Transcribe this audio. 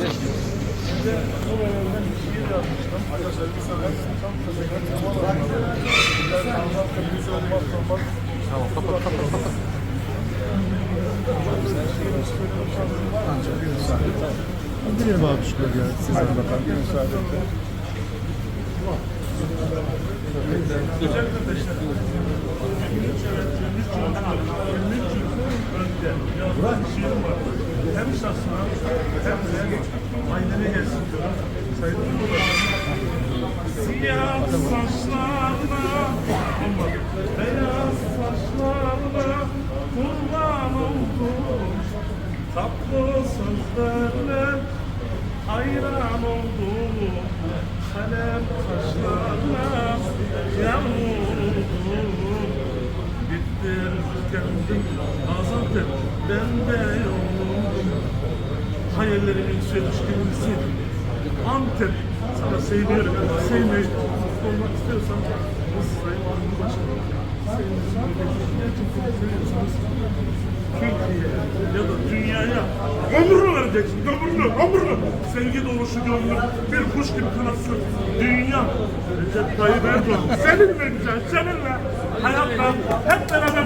Tamam kapat kapat kapat. Gidelim abi şöyle ya. Siz hadi bakalım. Müsaade Hem şahsına hem de ailene gelsin diyorum. Saygılı Siyah saçlarına beyaz saçlarına kurban oldum. Tatlı sözlerle hayran oldum. Kalem kaşlarına yavruldum. Bittim kendim Gaziantep ben de yoruldum. Hayallerimin suya düşkünlüsü Antep. Sana sevmiyorum ama sevmeyi olmak istiyorsan bu Sayın Cumhurbaşkanı gerçekten seviyorsanız Türkiye ya da dünyaya ömrünü vereceksin, ömrünü, ömrünü. Sevgi doluşu gönlüm, bir kuş gibi kanatsın. Dünya, Recep Tayyip Erdoğan, seninle güzel, seninle. Hayatta hep beraber